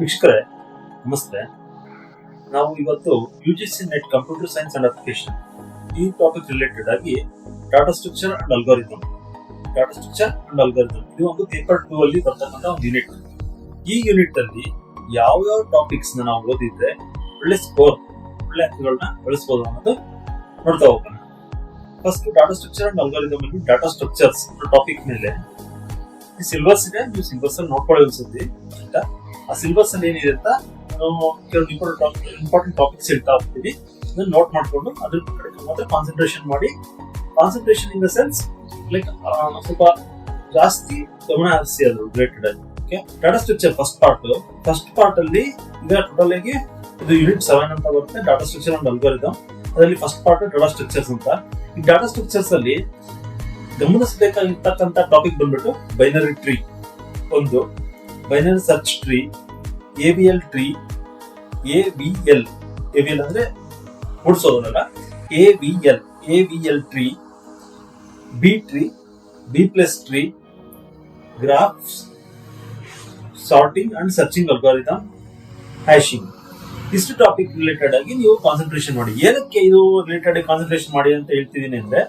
ವೀಕ್ಷಕರೇ, ನಮಸ್ತೆ. ನಾವು ಇವತ್ತು U G C NET computer science and application ಈ ಟಾಪಿಕ್ ರಿಲೇಟೆಡ್ ಆಗಿ data structure and algorithm data structure and algorithm ಇದು ಒಂದು ಪೇಪರ್ ಟೂ ಅಲ್ಲಿ ಬರ್ತಕ್ಕಂಥ ಒಂದು ಯೂನಿಟ್ ಈ ಯೂನಿಟ್ ಅಲ್ಲಿ ಯಾವ ಯಾವ ಟಾಪಿಕ್ಸ್ ನಾವು ಓದಿದ್ರೆ ಒಳ್ಳೆ ಸ್ಕೋರ್ ಒಳ್ಳೆ ಅಂಕಗಳನ್ನ ಬಳಸಬಹುದು ಅನ್ನೋದು ನೋಡ್ತಾ ಹೋಗೋಣ. First data structure and algorithm ಅಲ್ಲಿ ಡಾಟಾ ಸ್ಟ್ರಕ್ಚರ್ಸ್ ಟಾಪಿಕ್ ಮೇಲೆ. ಈ ಸಿಲ್ಬಸ್ ಇದೆ, ನೀವು ಅಲ್ಲಿ ನೋಡ್ಕೊಳ್ಳಿ ಅನ್ಸುತ್ತೆ. ಆಯ್ತಾ ಆ ಸಿಲ್ಬಸ್ ಅಲ್ಲಿ ಏನಿದೆ ಅಂತ ನಾವು ಕೆಲವು ಇಂಪಾರ್ಟೆಂಟ್ ಟಾಪಿಕ್ಸ್ ಹೇಳ್ತಾ ಹೋಗ್ತೀವಿ. ಅದನ್ನ ನೋಟ್ ಮಾಡಿಕೊಂಡು ಅದ್ರ ಕಡೆ ಮಾತ್ರ ಕಾನ್ಸಂಟ್ರೇಷನ್ ಮಾಡಿ. Concentration in the sense like ಸ್ವಲ್ಪ ಜಾಸ್ತಿ ಗಮನ ಹರಿಸಿ ಅದು ರಿಲೇಟೆಡ್ ಆಗಿ okay data structure first part first part ಅಲ್ಲಿ ಈಗ ಟೋಟಲ್ ಆಗಿ ಇದು ಯೂನಿಟ್ ಸೆವೆನ್ ಅಂತ ಬರುತ್ತೆ ಡಾಟಾ ಸ್ಟ್ರಕ್ಚರ್ ಅಂಡ್ ಅಲ್ಗೋರಿದಮ್ ಅದರಲ್ಲಿ ಫಸ್ಟ್ ಪಾರ್ಟ್ ಡಾಟಾ ಸ್ಟ್ರಕ್ಚರ್ಸ್ ಅಂತ. ಈ ಡಾಟಾ ಸ್ಟ್ರಕ್ಚರ್ಸ್ ಅಲ್ಲಿ ಗಮನಿಸಬೇಕಾಗಿರ್ತಕ್ಕಂಥ ಟಾಪಿಕ್ ಬಂದ್ಬಿಟ್ಟು ಬೈನರಿ ಟ್ರೀ ಒಂದು. Binary search tree A B L tree A B L A B L ಅಂದ್ರೆ ಮೂಡಿಸೋದಲ್ಲ A B L A V L tree B tree B plus tree graphs sorting and searching algorithm hashing ಇಷ್ಟು topic related ಆಗಿ ನೀವು concentration ಮಾಡಿ. ಏನಕ್ಕೆ ಇದು related concentration ಮಾಡಿ ಅಂತ ಹೇಳ್ತಿದ್ದೀನಿ ಅಂದ್ರೆ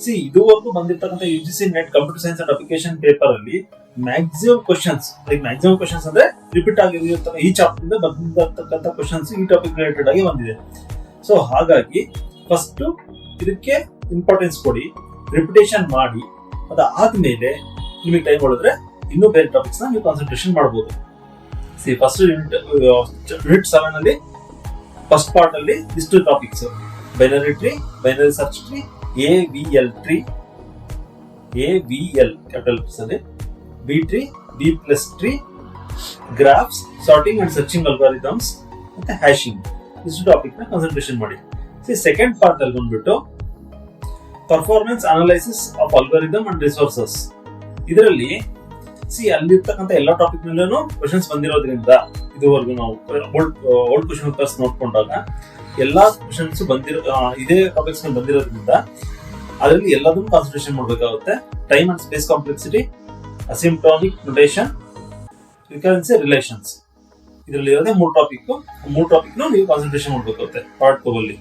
ಸಿ ಇದುವರೆಗೂ ಬಂದಿರ್ತಕ್ಕಂಥ U G C NET computer science and application paper ಅಲ್ಲಿ ಮ್ಯಾಕ್ಸಿಮಮ್ ಕ್ವಶನ್ಸ್ ಮ್ಯಾಕ್ಸಿಮಮ್ ಕ್ವಶನ್ಸ್ ಅಂದ್ರೆ ರಿಪೀಟ್ ಆಗಿರ್ತಕ್ಕ ಈ ಚಾಪ್ಟರ್ ಇಂದ ಬಂದಿರ್ತಕ್ಕಂಥ ಕ್ವಶನ್ಸ್ ಈ ಟಾಪಿಕ್ ರಿಲೇಟೆಡ್ ಆಗಿ ಬಂದಿದೆ. ಸೊ ಹಾಗಾಗಿ ಫಸ್ಟ್ ಇದಕ್ಕೆ ಇಂಪಾರ್ಟೆನ್ಸ್ ಕೊಡಿ ರಿಪಿಟೇಷನ್ ಮಾಡಿ, ಅದಾದ್ಮೇಲೆ ನಿಮಗೆ ಟೈಮ್ ಹೊಡೆದ್ರೆ ಇನ್ನೂ ಬೇರೆ ಟಾಪಿಕ್ಸ್ನ ನೀವು ಕಾನ್ಸಂಟ್ರೇಷನ್ ಮಾಡಬಹುದು ಸಿ ಫಸ್ಟ್ ಯೂನಿಟ್ ಸೆವೆನ್ ಅಲ್ಲಿ ಫಸ್ಟ್ ಪಾರ್ಟ್ ಅಲ್ಲಿ ಇಷ್ಟು topics binary tree binary search tree A V L tree A V L capital ಅಲ್ಲಿ. B tree B plus tree graphs sorting and searching algorithms ಮತ್ತೆ hashing ಇಷ್ಟು ಟಾಪಿಕ್ನ concentration ಮಾಡಿ. C second part ಅಲ್ಲಿ ಬಂದ್ಬಿಟ್ಟು performance analysis of algorithm and resources ಇದರಲ್ಲಿ C ಅಲ್ಲಿರ್ತಕ್ಕಂಥ ಎಲ್ಲ ಟಾಪಿಕ್ ಮೇಲೂ ಕ್ವಶನ್ಸ್ ಬಂದಿರೋದ್ರಿಂದ, ಇದುವರೆಗೂ ನಾವು ಓಲ್ಡ್ ಕ್ವಶನ್ ಪೇಪರ್ಸ್ ನೋಡ್ಕೊಂಡಾಗ, ಎಲ್ಲಾ ಕ್ವಶನ್ಸ್ ಬಂದಿರೋ ಇದೇ ಟಾಪಿಕ್ಸ್ ಬಂದಿರೋದ್ರಿಂದ, ಅದರಲ್ಲಿ ಎಲ್ಲದನ್ನು ಕಾನ್ಸಂಟ್ರೇಷನ್ ಮಾಡಬೇಕಾಗುತ್ತೆ. Time and space complexity asymptotic notation recurrence relations ಇದರಲ್ಲಿ ಇರೋದೇ ಮೂರು ಟಾಪಿಕ್ ಮೂರು ಟಾಪಿಕ್ ನೀವು ಕಾನ್ಸಂಟ್ರೇಷನ್ ಮಾಡಬೇಕಾಗುತ್ತೆ ಪಾರ್ಟ್ ಟೂ ಅಲ್ಲಿ.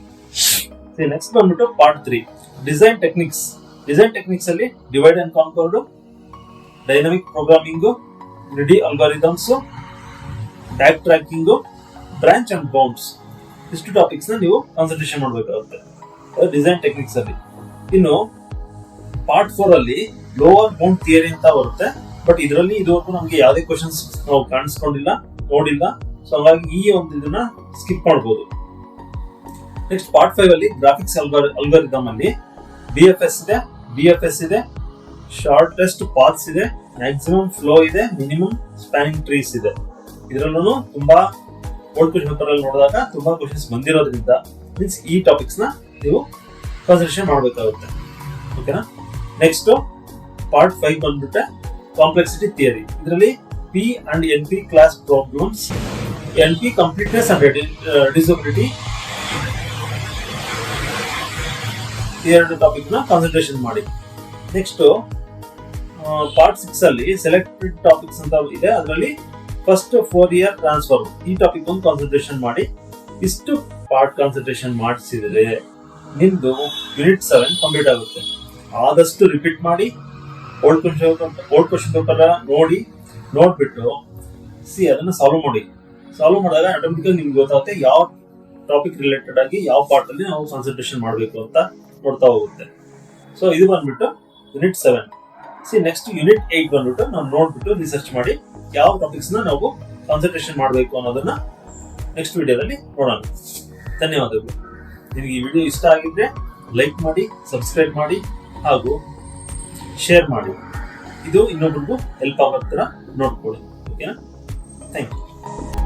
ನೆಕ್ಸ್ಟ್ ಬಂದ್ಬಿಟ್ಟು part three design techniques design techniques ಅಲ್ಲಿ divide and conquered dynamic programming greedy algorithms backtracking branch and bounds ಇಷ್ಟು ಟಾಪಿಕ್ಸ್ ನೀವು ಕಾನ್ಸಂಟ್ರೇಷನ್ ಮಾಡಬೇಕಾಗುತ್ತೆ. ಡಿಸೈನ್ ಟೆಕ್ನಿಕ್ಸ್ ಅಲ್ಲಿ. ಇನ್ನು ಪಾರ್ಟ್ ಫೋರ್ ಅಲ್ಲಿ ಲೋವರ್ ಬೌಂಡ್ ಥಿಯರಿ ಅಂತ ಬರುತ್ತೆ. ಬಟ್ ಇದರಲ್ಲಿ ಇದುವರೆಗೂ ನಮಗೆ ಯಾವುದೇ ಕ್ವಶನ್ಸ್ ನಾವು ಕಾಣಿಸ್ಕೊಂಡಿಲ್ಲ, ನೋಡಿಲ್ಲ. ಸೊ ಹಾಗಾಗಿ ಈ ಒಂದು ಇದನ್ನ ಸ್ಕಿಪ್ ಮಾಡಬಹುದು ನೆಕ್ಸ್ಟ್ ಪಾರ್ಟ್ ಫೈವ್ ಅಲ್ಲಿ ಗ್ರಾಫಿಕ್ಸ್ ಅಲ್ಗರಿದಮ್ ಅಲ್ಲಿ ಬಿ ಎಫ್ ಎಸ್ ಇದೆ ಬಿ ಎಫ್ ಎಸ್ ಇದೆ ಶಾರ್ಟೆಸ್ಟ್ ಪಾತ್ಸ್ ಇದೆ ಮ್ಯಾಕ್ಸಿಮಮ್ ಫ್ಲೋ ಇದೆ ಮಿನಿಮಮ್ ಸ್ಪ್ಯಾನಿಂಗ್ ಟ್ರೀಸ್ ಇದೆ. ಇದರಲ್ಲೂ ತುಂಬಾ ಓಲ್ಡ್ ಕ್ವಶನ್ ಪೇಪರ್ ಅಲ್ಲಿ ನೋಡಿದಾಗ ತುಂಬಾ ಕ್ವಶನ್ಸ್ ಬಂದಿರೋದ್ರಿಂದ ಮೀನ್ಸ್ ಈ ಟಾಪಿಕ್ಸ್ನ ನೀವು ಕನ್ಸಿಡರೇಷನ್ ಮಾಡಬೇಕಾಗುತ್ತೆ. ಓಕೆನಾ ನೆಕ್ಸ್ಟ್ ಪಾರ್ಟ್ ಫೈವ್ ಬಂದ್ಬಿಟ್ಟೆ ಕಾಂಪ್ಲೆಕ್ಸಿಟಿ ಥಿಯರಿ ಇದರಲ್ಲಿ P and N P class problems N P completeness and disability ಎರಡು ಟಾಪಿಕ್ನ ಕಾನ್ಸಂಟ್ರೇಷನ್ ಮಾಡಿ. ನೆಕ್ಸ್ಟ್ ಪಾರ್ಟ್ ಸಿಕ್ಸ್ ಅಲ್ಲಿ ಸೆಲೆಕ್ಟೆಡ್ ಟಾಪಿಕ್ಸ್ ಅಂತ ಇದೆ. ಅದರಲ್ಲಿ ಫಸ್ಟ್ ಫೋರ್ ಇಯರ್ ಟ್ರಾನ್ಸ್ಫರ್ ಈ ಟಾಪಿಕ್ ಒಂದು ಕಾನ್ಸಂಟ್ರೇಷನ್ ಮಾಡಿ. ಇಷ್ಟು ಪಾರ್ಟ್ ಕಾನ್ಸಂಟ್ರೇಷನ್ ಮಾಡಿಸಿದ್ರೆ ನಿಮ್ದು ಯೂನಿಟ್ ಸೆವೆನ್ ಕಂಪ್ಲೀಟ್ ಆಗುತ್ತೆ. ಆದಷ್ಟು ರಿಪೀಟ್ ಮಾಡಿ old question old question paper ನೋಡಿ, ನೋಡ್ಬಿಟ್ಟು ಸಿ ಅದನ್ನ ಸಾಲ್ವ್ ಮಾಡಿ. ಸಾಲ್ವ್ ಮಾಡಿದಾಗ ಆಟೋಮೆಟಿಕ್ ನಿಮ್ಗೆ ಗೊತ್ತಾಗುತ್ತೆ ಯಾವ ಟಾಪಿಕ್ ರಿಲೇಟೆಡ್ ಆಗಿ ಯಾವ ಪಾರ್ಟ್ ಅಲ್ಲಿ ನಾವು ಕಾನ್ಸಂಟ್ರೇಷನ್ ಮಾಡಬೇಕು ಅಂತ ನೋಡ್ತಾ ಹೋಗುತ್ತೆ. ಸೊ ಇದು ಬಂದ್ಬಿಟ್ಟು unit seven see next unit eight ಬಂದ್ಬಿಟ್ಟು ನಾವು ನೋಡ್ಬಿಟ್ಟು ರಿಸರ್ಚ್ ಮಾಡಿ ಯಾವ ಟಾಪಿಕ್ಸ್ ನಾವು ಕಾನ್ಸಂಟ್ರೇಷನ್ ಮಾಡಬೇಕು ಅನ್ನೋದನ್ನ ನೆಕ್ಸ್ಟ್ ವಿಡಿಯೋದಲ್ಲಿ ನೋಡೋಣ. ಧನ್ಯವಾದಗಳು. ನಿಮಗೆ ಈ ವಿಡಿಯೋ ಇಷ್ಟ ಆಗಿದ್ರೆ ಲೈಕ್ ಮಾಡಿ ಸಬ್ಸ್ಕ್ರೈಬ್ ಮಾಡಿ. ಹಾಗೂ ಶೇರ್ ಮಾಡಿ. ಇದು ಇನ್ನೊಬ್ರಿಗೂ ಹೆಲ್ಪ್ ಆಗೋ ಥರ ನೋಡ್ಕೊಳ್ಳಿ. ಓಕೆನಾ ಥ್ಯಾಂಕ್ ಯು